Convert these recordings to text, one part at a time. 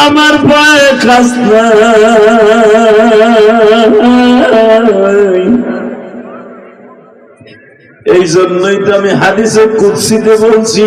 আমার পায়ে এই জন্যই তো আমি হাদিসে কুৎসিতে বলছি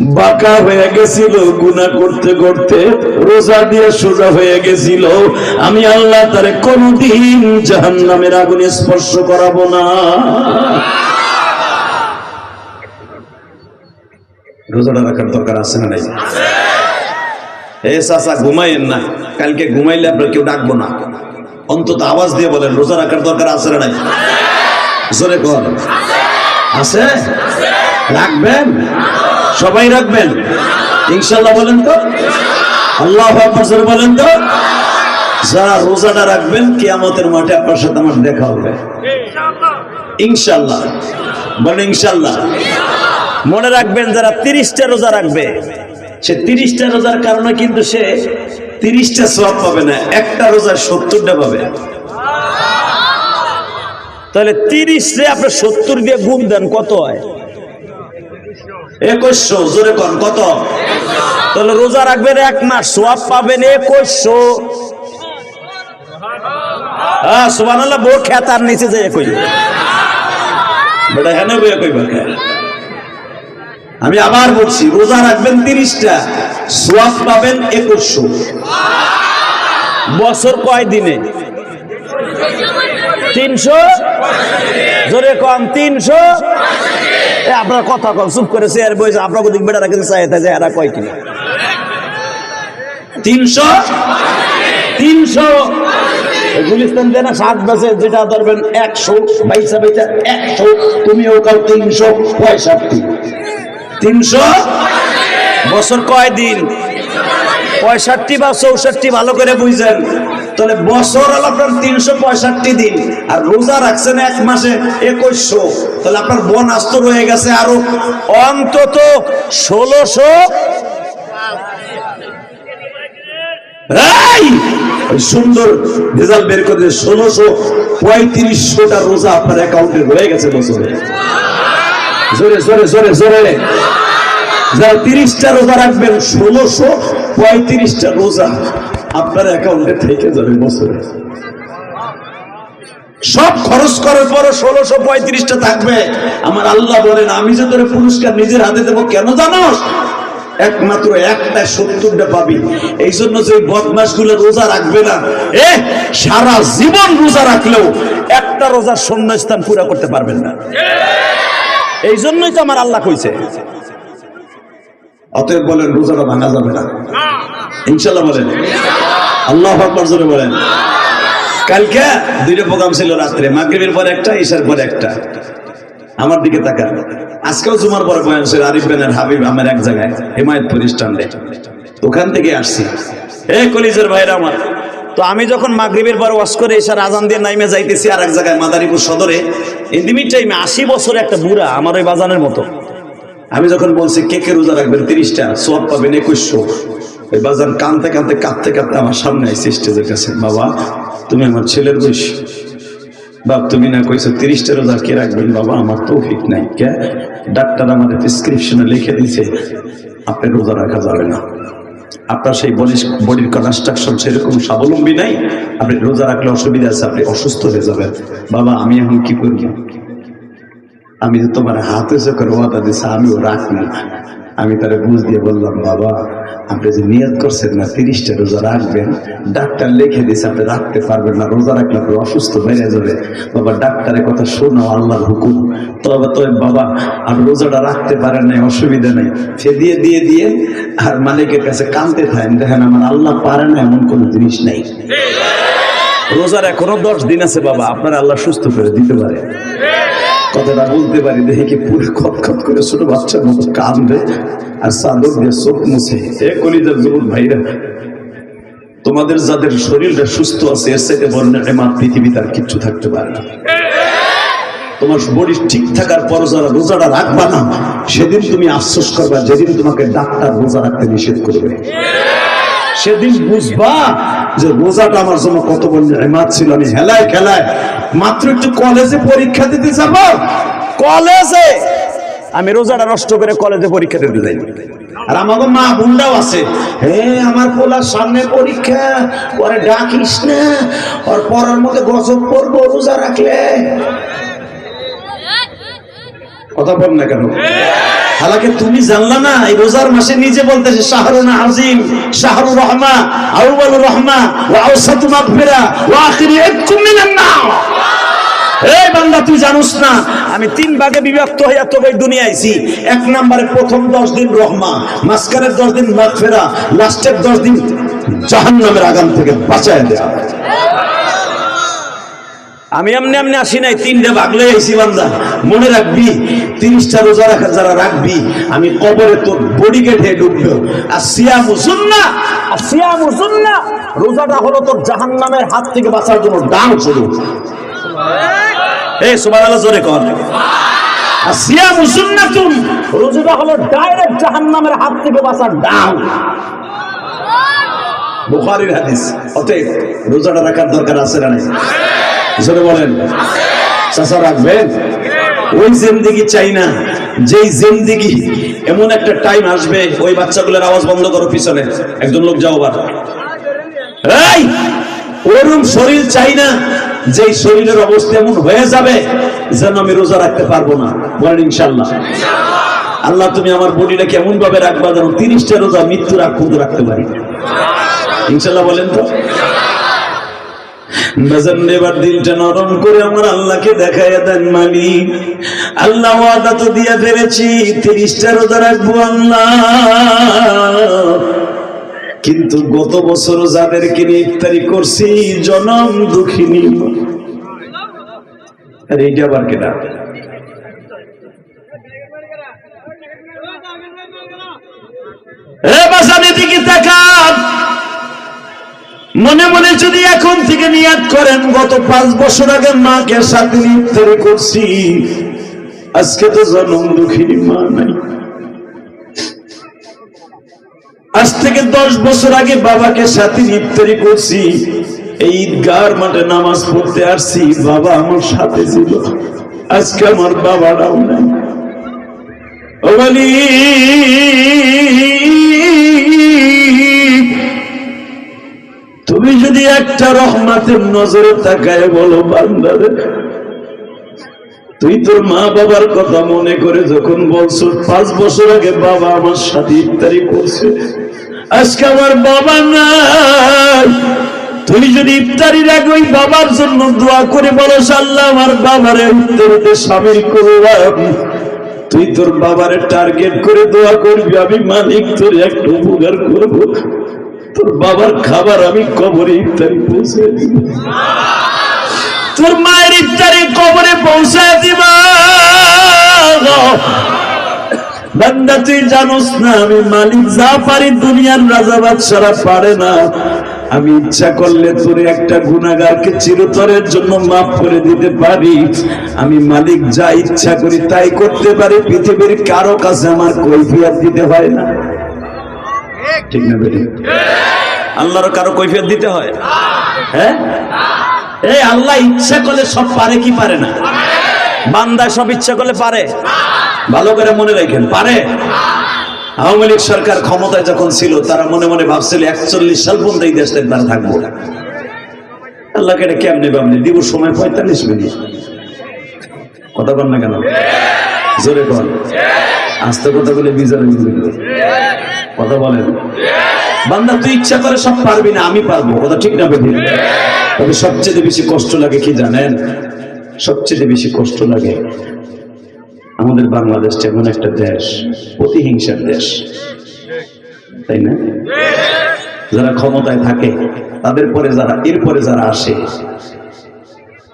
বাঁকা হয়ে গেছিল, গুনাহ করতে করতে, রোজা দিয়ে সোজা হয়ে গেছিল। আমি আল্লাহ তারে কোনদিন জাহান্নামের আগুনে স্পর্শ করাবো না। রোজাটা রাখার দরকার আছে না নাই? এ চাচা, ঘুমাইয়েন না। কালকে ঘুমাইলে আপনার কেউ ডাকবো না। অন্তত আওয়াজ দিয়ে বলেন, রোজা রাখার দরকার আছে না নাই? জোরে কর আছে। রাখবেন? সবাই রাখবেন। ইনশাল্লাহ বলেন তো? আল্লাহ বলেন তো? যারা রোজাটা রাখবেন, কিয়ামতের মাঠে আপনার সাথে আমার দেখা হবে। ইনশাল্লাহ বলেন ইনশাল্লাহ মনে রাখবেন, যারা তিরিশটা রোজা রাখবে, সে তিরিশটা রোজার কারণে কিন্তু সে তিরিশটা সব পাবে না, একটা রোজার সত্তরটা পাবে। তাহলে তিরিশ রে আপনি সত্তর দিয়ে গুণ দেন, কত হয়? একুশশো, জোরে কন, কত? তাহলে রোজা রাখবেন এক মাস, সোয়াব পাবেন একুশশো। হ্যাঁ সুবান বউ খেতার নিচে যায় কই বেটা হেন বইয়া কইবা আমি আবার বলছি, রোজা রাখবেন তিরিশটা, সোয়াব পাবেন একুশশো। বছর কয় দিনে? তিনশো? জোরে কম তিনশো? আপনার কথা কম চুপ করে চেয়ার বইছে আপনার দিক বেড়া রাখেন চাই যে এরা কয় কিনা? তিনশো? তিনশো? গুলিস্তান দেয় না সাত যেটা ধরবেন একশো একশো তিনশো পঁয়ষট্টি। তিনশো? বছর কয় দিন? পঁয়ষট্টি বা চৌষট্টি ভালো করে বুঝছেন তাহলে বছর হলো আপনার তিনশো পঁয়ষট্টি দিন, আর রোজা রাখছেন এক মাসে একুশশো। তাহলে আপনার বন আস্ত রয়ে গেছে আরও অন্তত ষোলোশো। সুন্দর রেজাল্ট বের করে ষোলোশো পঁয়ত্রিশশোটা রোজা আপনার অ্যাকাউন্টে রয়ে গেছে বছরে। জোরে জোরে জোরে জোরে। যারা তিরিশটা রোজা রাখবেন, ষোলোশো পঁয়ত্রিশটা রোজা আপনার অ্যাকাউন্টে থেকে যাবে বছরে। সব খরচ করার পরও ষোলোশো পঁয়ত্রিশটা থাকবে। আমার আল্লাহ বলেন, আমি যে তোর পুরস্কার নিজের হাতে দেবো, কেন জানোস? একমাত্র একটা সত্তরটা পাবি। এই জন্য যে বদমাসগুলো রোজা রাখবে না, এ, সারা জীবন রোজা রাখলেও একটা রোজার শূন্যস্থান পুরা করতে পারবেন না। এই জন্যই তো আমার আল্লাহ কইছে অতএব বলেন, রোজাটা ভাঙা যাবে না। ইনশাল্লাহ বলেন। আল্লাহ জোরে বলেন। কালকে দুইটা প্রোগ্রাম ছিল রাত্রে, মাগরিবের পর একটা, ঈশার পর একটা। আমার দিকে তাকা আজকেও জুমার পরে বয়ান ছিল, আরিফ বেনের হাবিব আমার এক জায়গায়, হিমায়তপুর স্ট্যান্ডে ওখান থেকে আসছি। এ কলিজের ভাইরা আমার, তো আমি যখন মাগরিবের পর ওয়াশ করে এসে আজান দিয়ে নাইমে যাইতেছি আর এক জায়গায় মাদারীপুর সদরে ইন্দিমিট টাইমে আশি বছর একটা বুড়া আমার ওই বাজানের মতো। আমি যখন বলছি কে কে রোজা রাখবেন, তিরিশটা সব পাবেন একুশশো। ওই বাজার কানতে কানতে কাঁদতে কাঁদতে আমার সামনে আইসি স্টেজের কাছে, বাবা, তুমি আমার ছেলের বয়স। বাপ, তুমি না কইছো তিরিশটা রোজা কে রাখবেন? বাবা, আমার তৌফিক নাই, কে? ডাক্তার আমাদের প্রেসক্রিপশনে লিখে দিছে আপনি রোজা রাখা যাবে না। আপনার সেই বডি বডির কনস্ট্রাকশন সেরকম স্বাবলম্বী নাই। আপনি রোজা রাখলে অসুবিধা আছে, আপনি অসুস্থ হয়ে যাবেন। বাবা, আমি এখন কি করব? আমি যে তোমার হাতে চোখের ওয়াদা দিছে আমিও রাখব না আমি তারে বুঝ দিয়ে বললাম বাবা আপনি যে নিয়ত করছেন না তিরিশটা রোজা রাখবেন ডাক্তার লিখে দিছে আপনি রাখতে পারবেন না রোজা রাখলে আপনি অসুস্থ হয়ে যাবে। বাবা ডাক্তারের কথা শোনো আল্লাহর হুকুম। তবে তবে বাবা আপনি রোজাটা রাখতে পারেন না অসুবিধা নেই। সে দিয়ে দিয়ে দিয়ে আর মালিকের কাছে কানতে থাকেন দেখেন আমার আল্লাহ পারে না এমন কোনো জিনিস নেই। রোজার এখনও দশ দিন আছে বাবা আপনার আল্লাহ সুস্থ করে দিতে পারে। কথাটা বলতে পারি, দেখে পুরো খত খত করে ছোট বাচ্চার মতো কান্দে আর চাদর দিয়ে চোখ মুছে। এ কলিজার যুবক ভাইরা, তোমাদের যাদের শরীরটা সুস্থ আছে, এর সাথে বড় নেমাত পৃথিবীতে আর কিচ্ছু থাকতে পারে না। তোমার শরীর ঠিক থাকার পর যারা রোজাটা রাখবা না, সেদিন তুমি আফসোস করবা, যেদিন তোমাকে ডাক্তার রোজা রাখতে নিষেধ করবে। সেদিন বুঝবা যে রোজাটা আমার জন্য কত বড় নেমাত ছিল। আমি হেলায় খেলায় মাত্র একটু কলেজে পরীক্ষা দিতে যাব। কলেজে? আমি রোজাটা নষ্ট করে কলেজে পরীক্ষা দিতে যাই। আর আমাকে মা বুন্ডাও আছে। হে, আমার পোলার সামনে পরীক্ষা পরে ডাকিস না, ওর পরের মধ্যে গজব পড়ব রোজা রাখলে। কথা বল না কেন? হালাকে তুমি জানলা না, এই রোজার মাসে নিজে বলতেছে, শাহরুন আজিম শাহরু রহমা আউয়ালুর রহমা ওয়া আওসাতু মাগফিরা, ওয়া আখিরি ইতকুম মিনান নার। এই বান্দা, তুই জানুস না, আমি তিন ভাগে বিভক্ত হইয়া তোকে দুনিয়া আইছি। এক নম্বরে প্রথম দশ দিন রহমা মাঝখানের দশ দিন মাগফিরা, লাস্টের দশ দিন জাহান্নামের আগাম থেকে বাঁচায় দেয়া। আমি এমনি এমনি আসি নাই, তিনটে ভাগলে আইসি বান্দা। মনে রাখবি, তিরিশটা রোজা রাখা যারা রাখবি, আমি কবরে তোর বডি কেটে ঢুকবো। আর সিয়ামু সুন্না, আর সিয়ামু সুন্না, রোজাটা হলো তোর জাহান্নামের হাত থেকে বাঁচার জন্য দান শুরু। এই, সুবহানাল্লাহ, জোরে কর। আর সিয়ামু সুন্নাতুন, রোজাটা হলো ডাইরেক্ট জাহান্নামের হাত থেকে বাঁচার দান বুখারীর হাদিস। অতএব রোজাটা রাখার দরকার আছে না জোরে বলেন। চাচা রাখবেন? ওই জিন্দিগি চাই না। যেই জিন্দিগি, এমন একটা টাইম আসবে, ওই বাচ্চাগুলোর আওয়াজ বন্ধ করো পিছনে। একজন লোক যাও এই, ওরম শরীর চাই না। যেই শরীরের অবস্থা এমন হয়ে যাবে, যেন আমি রোজা রাখতে পারব না। বলেন ইনশাল্লাহ আল্লাহ তুমি আমার বডিটা কেমন ভাবে রাখবা যেন তিরিশটা রোজা মৃত্যুর আগ রাখতে পারি। ইনশাল্লাহ বলেন তো। নরম করে আমার আল্লাহকে দেখাইয়া দেন মালিক আল্লাহ তো দিয়া ফেলেছি, তিরিশটা রোজা রাখব আল্লাহ। কিন্তু গত বছর যাদেরকে ইফতারি করছি, জনম দুঃখিনী। আর, এইটা আবার কেনা এ বাসানে দিকে তাকান মনে মনে যদি এখন থেকে নিয়াত করেন গত পাঁচ বছর আগে মাকে সাথে ইফতারি করছি। আজকে তো জনম দুঃখিনী মা নাই। আজ থেকে দশ বছর আগে বাবাকে সাথে ইফতারি করছি। এই ঈদগার মাঠে নামাজ পড়তে আসছি বাবা আমার সাথে ছিল। আজকে আমার বাবারাও নাই। মালিক, তুমি যদি একটা রহমাতের নজরে তাকায় বলো, বান্দারে, তুই তোর মা বাবার কথা মনে করে যখন বলছো, পাঁচ বছর আগে বাবা আমার সাথে ইফতারি করছে, আজকে আমার বাবা নাই। তুই যদি ইফতারির আগে ওই বাবার জন্য দোয়া করে বলো আল্লাহ আমার বাবারে ইফতারিতে সামিল করলাম তুই তোর বাবারে টার্গেট করে দোয়া করবি, আমি মালিক, তোর একটা উপকার করব। তোর বাবার খাবার আমি কবরে ইফতারি পৌঁছে তোর মায়ের ইফতারি কবরে পৌঁছায় দিবা। আমি মালিক যা ইচ্ছা করলে তোর একটা গুণাগারকে চিরতরের জন্য মাফ করে দিতে পারি। আমি মালিক যা ইচ্ছা করি তাই করতে পারি। পৃথিবীর কারও কাছে আমার কৈফিয়ত দিতে হয় না। ঠিক না আল্লাহর কারও কৈফিয়ত দিতে হয়? হ্যাঁ? এই আল্লাহ ইচ্ছা করলে সব পারে কি পারে না? বান্দা সব ইচ্ছা করলে পারে। ভালো করে মনে রাখেন, পারে। আওয়ামী লীগ সরকার ক্ষমতায় যখন ছিল, তারা মনে মনে ভাবছিল, একচল্লিশ সাল পর্যন্ত এই দেশে তারা থাকব আল্লাহকে এটা কেমনে ভাবনি দিব সময় পঁয়তাল্লিশ মিনিট। কথা বল না কেন? জোরে বল। আস্তে কথা বলে বিজারে কথা বলেন। বান্দা, তুই ইচ্ছা করে সব পারবি না, আমি পারব। কথা ঠিক না বেঠিক? তবে সবচেয়ে বেশি কষ্ট লাগে কি জানেন? সবচেয়ে বেশি কষ্ট লাগে আমাদের বাংলাদেশটা এমন একটা দেশ প্রতিহিংসার দেশ। তাই না? যারা ক্ষমতায় থাকে, তাদের পরে যারা এরপরে যারা আসে,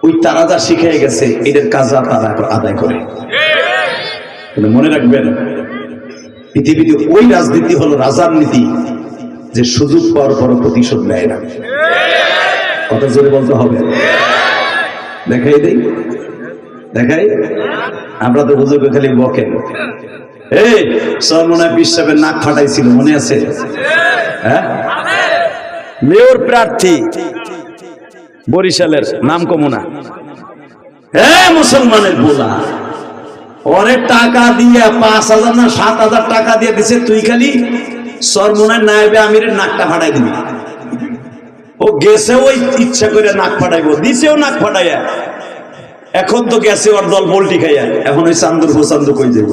ওই তারা যা শিখে গেছে, এদের কাজা তারা আদায় করে। মনে রাখবেন পৃথিবীতে ওই রাজনীতি হলো রাজার নীতি যে সুযোগ পাওয়ার পর প্রতিশোধ নেয় না। কথা জোরে বলতে হবে। দেখাই দেই। দেখাই। আমরা তো হুজুরকে খালি বকেন। এই সরমনা বিশ্বাবের নাক ফাটাইছিল মনে আছে? হ্যাঁ? মেয়র প্রার্থী বরিশালের নাম কমুনা হ্যাঁ মুসলমানের বোলা। ওরে টাকা দিয়ে, পাঁচ হাজার না সাত হাজার টাকা দিয়ে দিছে, তুই খালি সরমনায় নাইবে আমিরের নাকটা ফাটাই দিবি। ও গেছে, ওই ইচ্ছা করে নাক ফাটাইবো, দিছেও নাক ফাটাইয়া। এখন তো গেছে ওর দল পোল্টি খাইয়া, এখন ওই চান্দুর হোসান্দু কই দেব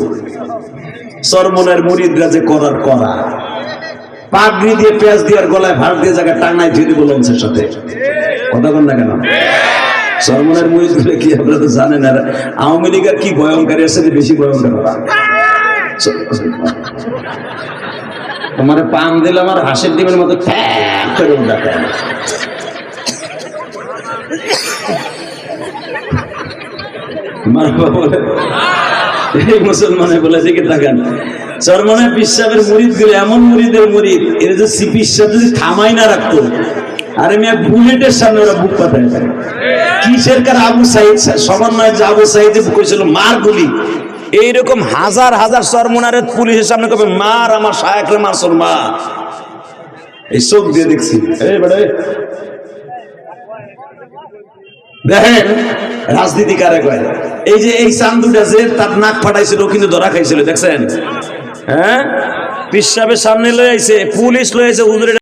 সরমনের মুরিদরা যে করার করা। পাগড়ি দিয়ে পেঁয়াজ দিয়ে আর গলায় ভাড় দিয়ে জায়গায় ধরে দিল লঞ্চের সাথে। কথা বল না কেন? সরমনের মরিচগুলো কি আপনারা তো জানেন? আর আওয়ামী লীগ আর কি ভয়ঙ্কারী? আছে বেশি ভয়ঙ্কর। তোমার পাম দিলে আমার হাসির ডিমের মতো করে বলে মুসলমানে বলে দিকে তাকান চরমনে পিসাবের এমন এর যে চিকিৎসা যদি থামাই না রাখতো, আরে বুলেটের সামনে ওরা বুক কিসের কার আবু সমন্বয় যে আবু কইছিল মার গুলি। এইরকম হাজার হাজার সরমনারের পুলিশের সামনে কবে, মার আমার সায়াকরে মার সর এই চোখ দিয়ে দেখছি। এই বেড়ে দেখেন, রাজনীতি কারে কয়? এই যে এই চান্দুটা যে তার নাক ফাটাইছিল কিন্তু ধরা খাইছিল, দেখছেন? হ্যাঁ? পিসাবের সামনে লয়ে আইছে, পুলিশ লয়ে আইছে, হুজুরের